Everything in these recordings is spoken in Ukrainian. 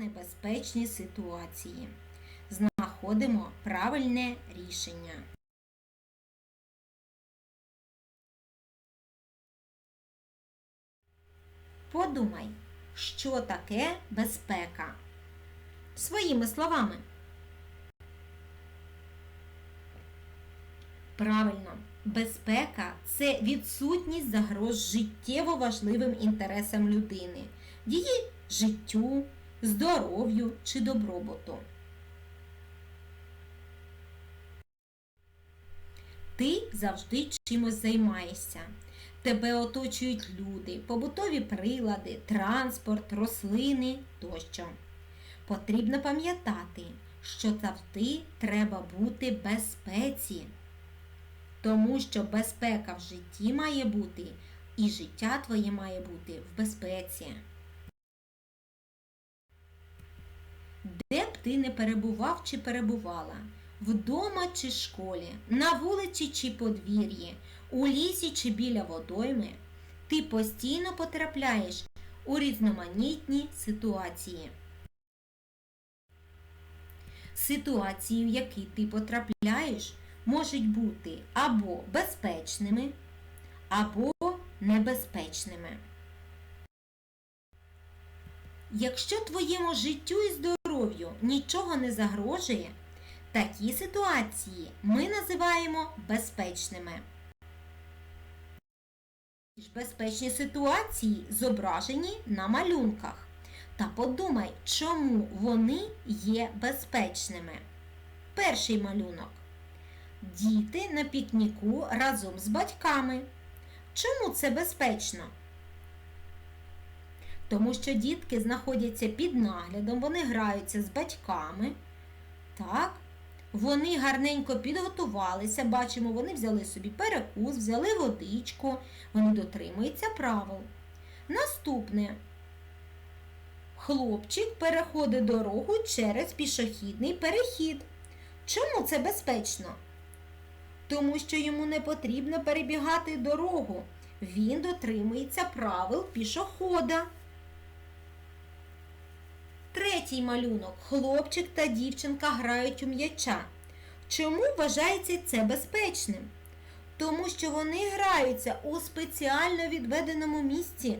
небезпечні ситуації. Знаходимо правильне рішення. Подумай, що таке безпека? Своїми словами. Правильно, безпека це відсутність загроз життєво важливим інтересам людини, її життю, здоров'ю чи добробуту. Ти завжди чимось займаєшся. Тебе оточують люди, побутові прилади, транспорт, рослини тощо. Потрібно пам'ятати, що завжди треба бути безпеці. Тому що безпека в житті має бути, і життя твоє має бути в безпеці. Де б ти не перебував чи перебувала, вдома чи школі, на вулиці чи подвір'ї, у лісі чи біля водойми, ти постійно потрапляєш у різноманітні ситуації. Ситуації, в які ти потрапляєш, можуть бути або безпечними, або небезпечними. Якщо твоєму життю і здоров'ю нічого не загрожує, такі ситуації ми називаємо безпечними. Безпечні ситуації зображені на малюнках. Та подумай, чому вони є безпечними. Перший малюнок. Діти на пікніку разом з батьками. Чому це безпечно? Тому що дітки знаходяться під наглядом, вони граються з батьками. Так, вони гарненько підготувалися, бачимо, вони взяли собі перекус, взяли водичку, вони дотримуються правил. Наступне. Хлопчик переходить дорогу через пішохідний перехід. Чому це безпечно? Тому що йому не потрібно перебігати дорогу. Він дотримується правил пішохода. Третій малюнок. Хлопчик та дівчинка грають у м'яча. Чому вважається це безпечним? Тому що вони граються у спеціально відведеному місці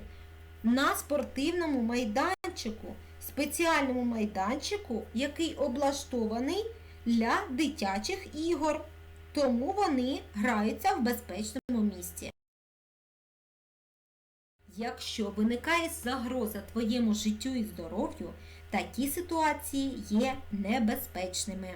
на спортивному майданчику, спеціальному майданчику, який облаштований для дитячих ігор. Тому вони граються в безпечному місці. Якщо виникає загроза твоєму життю і здоров'ю, такі ситуації є небезпечними.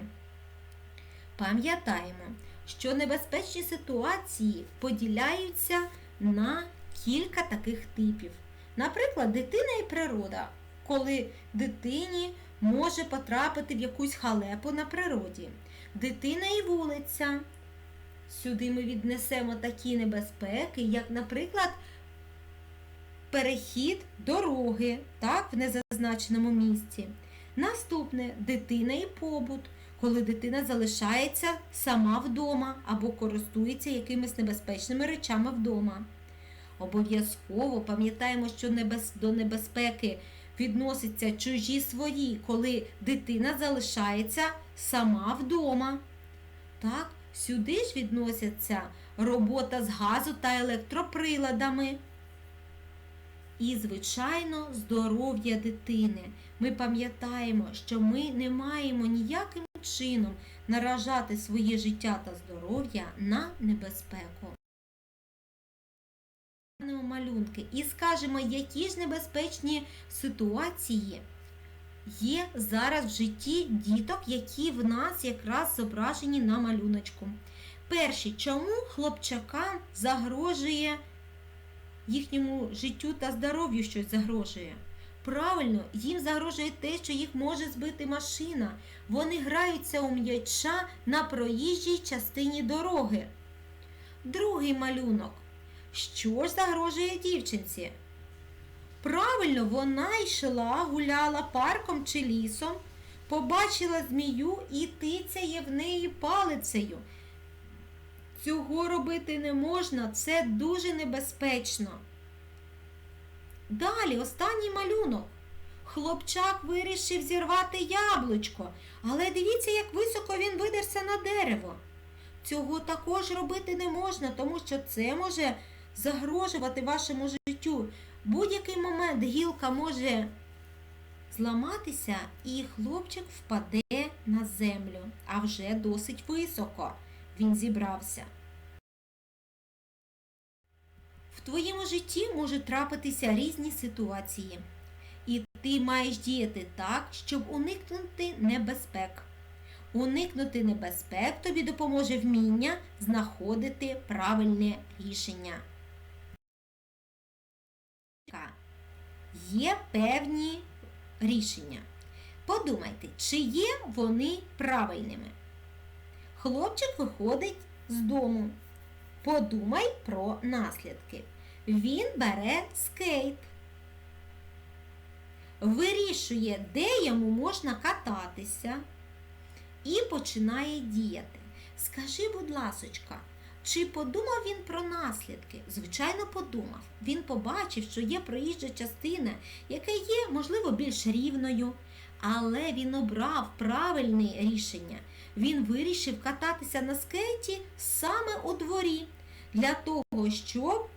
Пам'ятаємо, що небезпечні ситуації поділяються на кілька таких типів. Наприклад, дитина і природа, коли дитині може потрапити в якусь халепу на природі. Дитина і вулиця. Сюди ми віднесемо такі небезпеки, як, наприклад, перехід дороги так, в незазначеному місці. Наступне дитина і побут, коли дитина залишається сама вдома або користується якимись небезпечними речами вдома. Обов'язково пам'ятаємо, що до небезпеки відносяться чужі свої, коли дитина залишається сама вдома. Так, сюди ж відносяться робота з газу та електроприладами. І, звичайно, здоров'я дитини. Ми пам'ятаємо, що ми не маємо ніяким чином наражати своє життя та здоров'я на небезпеку. Малюнки і скажемо, які ж небезпечні ситуації є зараз в житті діток, які в нас якраз зображені на малюночку. Перші, чому хлопчакам загрожує їхньому життю та здоров'ю щось загрожує? Правильно, їм загрожує те, що їх може збити машина. Вони граються у м'яча на проїжджій частині дороги. Другий малюнок. Що ж загрожує дівчинці? Правильно, вона йшла, гуляла парком чи лісом, побачила змію і тицяє в неї палицею. Цього робити не можна, це дуже небезпечно. Далі, останній малюнок. Хлопчак вирішив зірвати яблучко, але дивіться, як високо він видерся на дерево. Цього також робити не можна, тому що це може загрожувати вашому життю. Будь-який момент гілка може зламатися, і хлопчик впаде на землю, а вже досить високо він зібрався. В твоєму житті можуть трапитися різні ситуації, і ти маєш діяти так, щоб уникнути небезпек. Уникнути небезпек тобі допоможе вміння знаходити правильне рішення. Є певні рішення. Подумайте, чи є вони правильними. Хлопчик виходить з дому. Подумай про наслідки. Він бере скейт. Вирішує, де йому можна кататися і починає діяти. Скажи, будь ласочка, чи подумав він про наслідки? Звичайно, подумав. Він побачив, що є проїжджа частина, яка є, можливо, більш рівною, але він обрав правильне рішення. Він вирішив кататися на скейті саме у дворі, для того, щоб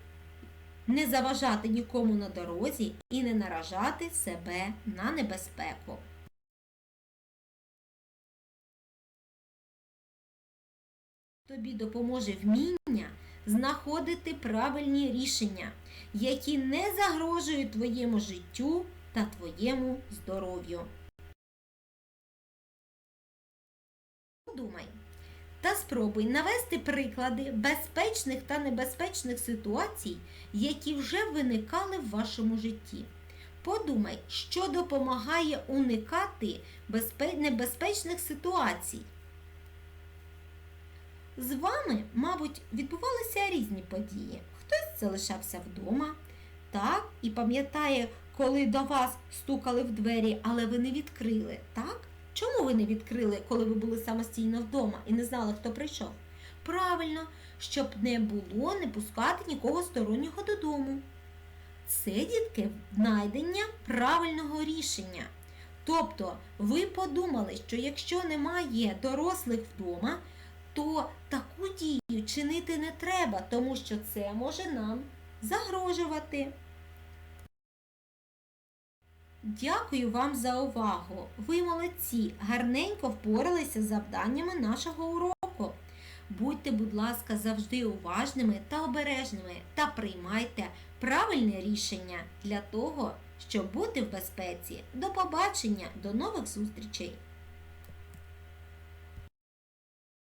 не заважати нікому на дорозі і не наражати себе на небезпеку. Тобі допоможе вміння знаходити правильні рішення, які не загрожують твоєму життю та твоєму здоров'ю. Подумай та спробуй навести приклади безпечних та небезпечних ситуацій, які вже виникали в вашому житті. Подумай, що допомагає уникати небезпечних ситуацій. З вами, мабуть, відбувалися різні події. Хтось залишався вдома, так, і пам'ятає, коли до вас стукали в двері, але ви не відкрили, так? Чому ви не відкрили, коли ви були самостійно вдома і не знали, хто прийшов? Правильно, щоб не було не пускати нікого стороннього додому. Це, дітки, знайдення правильного рішення. Тобто ви подумали, що якщо немає дорослих вдома, то таку дію чинити не треба, тому що це може нам загрожувати. Дякую вам за увагу. Ви молодці, гарненько впоралися з завданнями нашого уроку. Будьте, будь ласка, завжди уважними та обережними та приймайте правильне рішення для того, щоб бути в безпеці. До побачення, до нових зустрічей!